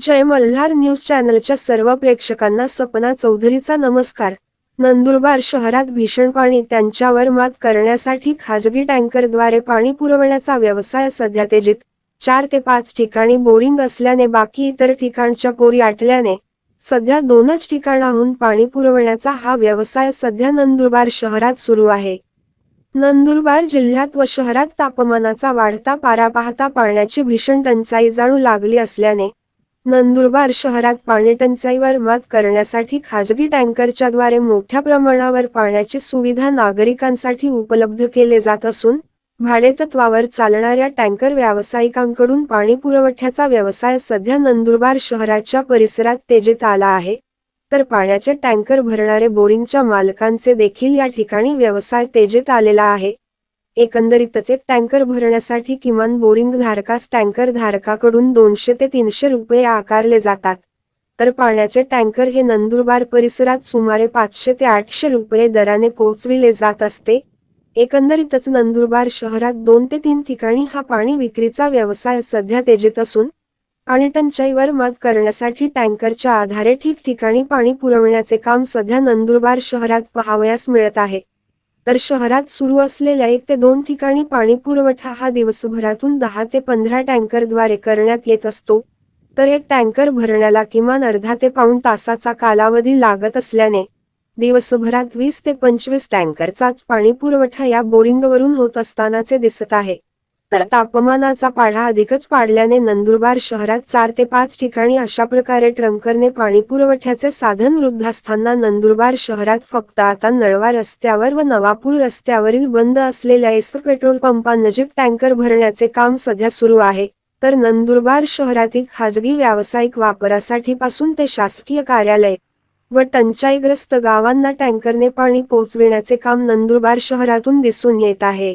जय Malhar news चॅनलच्या सर्व प्रेक्षकांना सपना चौधरीचा नमस्कार. नंदुरबार शहरात भीषण पाणी त्यांच्यावर मात करण्यासाठी खाजगी टँकरद्वारे पाणी पुरवण्याचा व्यवसाय सध्या तेजीत. चार ते पाच ठिकाणी बोरिंग असल्याने बाकी इतर ठिकाणच्या पोरी आटल्याने सध्या दोनच ठिकाणाहून पाणी पुरवण्याचा हा व्यवसाय सध्या नंदुरबार शहरात सुरू आहे. नंदुरबार जिल्ह्यात व शहरात तापमानाचा वाढता पारा पाहता पाण्याची भीषण टंचाई जाणू लागली असल्याने नंदुरबार शहरात पाणीटंचाईवर मात करण्यासाठी खाजगी टँकरच्या द्वारे मोठ्या प्रमाणावर पाण्याची सुविधा नागरिकांसाठी उपलब्ध केले जात असून भाडेतत्वावर चालणाऱ्या टँकर व्यावसायिकांकडून पाणी पुरवठ्याचा व्यवसाय सध्या नंदुरबार शहराच्या परिसरात तेजेत आला आहे. तर पाण्याचे टँकर भरणारे बोरिंगच्या मालकांचे देखील या ठिकाणी व्यवसाय तेजेत आलेला आहे. एकंदरीतच एक टँकर भरण्यासाठी किमान बोरिंग धारकास टँकर धारकाकडून दोनशे ते तीनशे रुपये आकारले जातात. तर पाण्याचे टँकर हे नंदुरबार परिसरात सुमारे पाचशे ते आठशे रुपये दराने पोहोचविले जात असते. एकंदरीतच नंदुरबार शहरात दोन ते तीन ठिकाणी हा पाणी विक्रीचा व्यवसाय सध्या तेजीत असून पाणी टंचाईवर मात करण्यासाठी टँकरच्या आधारे ठिकठिकाणी पाणी पुरवण्याचे काम सध्या नंदुरबार शहरात पाहावयास मिळत आहे. तर शहरात सुरू असलेल्या एक ते दोन ठिकाणी पाणी पुरवठा हा दिवसभरातून दहा ते पंधरा टँकरद्वारे करण्यात येत असतो. तर एक टँकर भरण्याला किमान अर्धा ते पाऊण तासाचा कालावधी लागत असल्याने दिवसभरात वीस ते पंचवीस टँकरचाच पाणी पुरवठा या बोरिंगवरून होत असतानाचे दिसत आहे. तर तापमानाचा पाढा अधिकच पाडल्याने नंदुरबार शहरात चार ते पाच ठिकाणी अशा प्रकारे ट्रंकरने पाणी पुरवठ्याचे साधन वृद्ध असताना नंदुरबार शहरात फक्त आता नळवा रस्त्यावर व नवापूर रस्त्यावरील बंद असलेल्या एस पेट्रोल पंपानजीक टँकर भरण्याचे काम सध्या सुरू आहे. तर नंदुरबार शहरातील खाजगी व्यावसायिक वापरासाठी पासून ते शासकीय कार्यालय व टंचाईग्रस्त गावांना टँकरने पाणी पोहोचविण्याचे काम नंदुरबार शहरातून दिसून येत आहे.